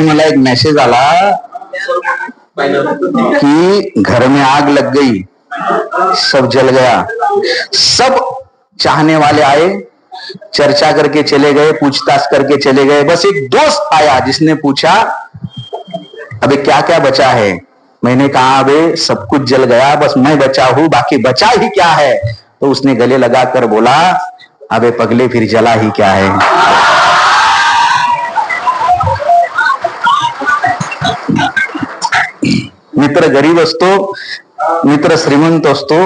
मला एक मैसेज आला कि घर में आग लग गई, सब जल गया। सब चाहने वाले आए, चर्चा करके चले गए, पूछताछ करके चले गए। बस एक दोस्त आया जिसने पूछा, अबे क्या क्या बचा है? मैंने कहा, अबे, सब कुछ जल गया, बस मैं बचा हूँ, बाकी बचा ही क्या है? तो उसने गले लगाकर बोला, अबे, पगले फिर जला ही क्या है? मित्र गरीब असतो मित्र श्रीमंत असतो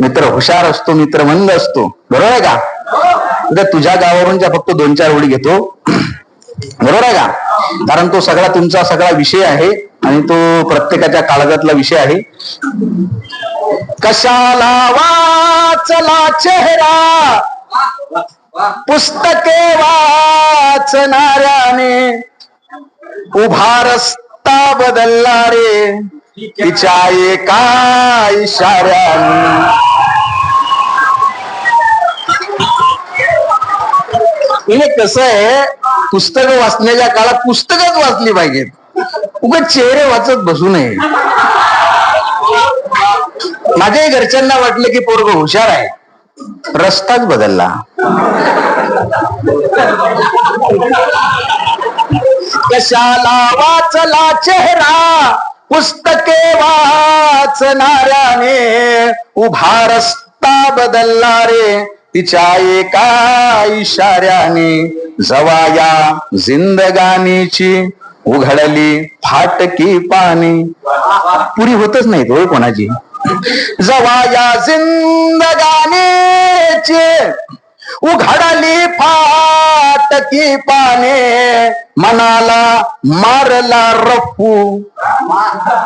मित्र हुशार असतो मित्र मंद असतो. बरोबर आहे का? तुझ्या गावावरून फक्त दोन चार ओळी घेतो. बरोबर आहे का? कारण तो सगळा तुमचा सगळा विषय आहे आणि तो प्रत्येकाच्या काळजातला विषय आहे. कशाला वाचला चेहरा? पुस्तके वाचणाऱ्याने उभा रस्ता बदलला रे. तिच्या एका इशाऱ्याने कसं आहे पुस्तकं वाचण्याच्या काळात पुस्तकच वाचली पाहिजेत. उगाच चेहरे वाचत बसू नये. माझ्याही घरच्यांना वाटलं की पोरग हुशार आहे. रस्ताच बदलला. कशाला वाचला चेहरा? पुस्तके वाचणाऱ्याने उभा रस्ता बदलला रे तिच्या एका इशाऱ्याने जवाया जिंदगानीची उघडली फाटकी पाणी. पुरी होतच नाही होय कोणाची. जवाया जिंदगानीची उघडली फाटकी पाने मनाला मारला रफू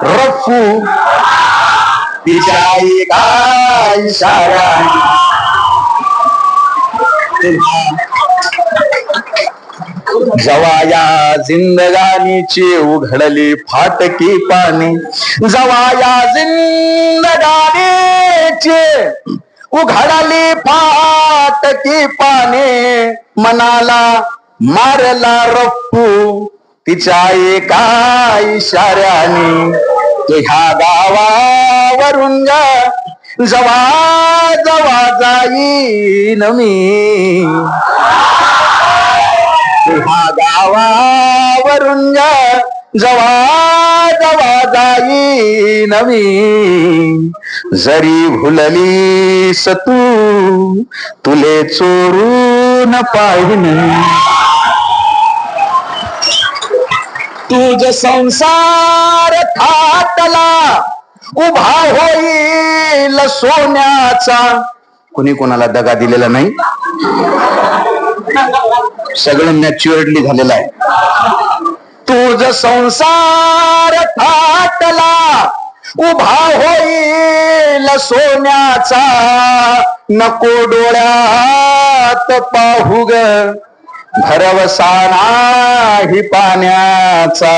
रफू. तिच्या काय इशाऱ्याने जवाया जिंदगानीची उघडली फाटकी पाणी. जवाया जिंदगानीची उघडली फाटकी पाने मनाला मारला रप्पू तिच्या एका इशाऱ्याने. तो ह्या गावावरून जवा जवा जाईन मी. हा गावावरून जवा जवा जाईन मी. जरी भुललीस तू तुले चोरून पाहिन. तुझ संसार थाटला उभा होई सोन्याचा. कुणी कोणाला दगा दिलेला नाही? सगळं नॅच्युरली झालेलं आहे. तुझ संसार थाटला उभा होईल सोन्याचा. नको डोळ्यात पाहू ग. भरवसा नाही पाण्याचा.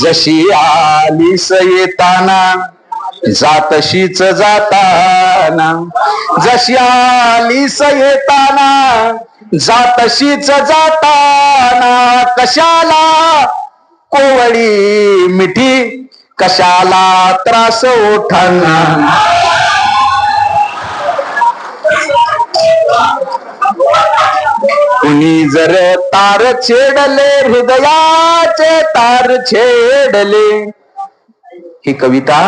जशी आलीस येताना जातशीच जाताना जशी आलीस येताना जातशीच जाताना कशाला कोवळी मिठी कशाला त्रास ओठांना कुणी जर तार छेडले हृदयाचे तार छेडले ही कविता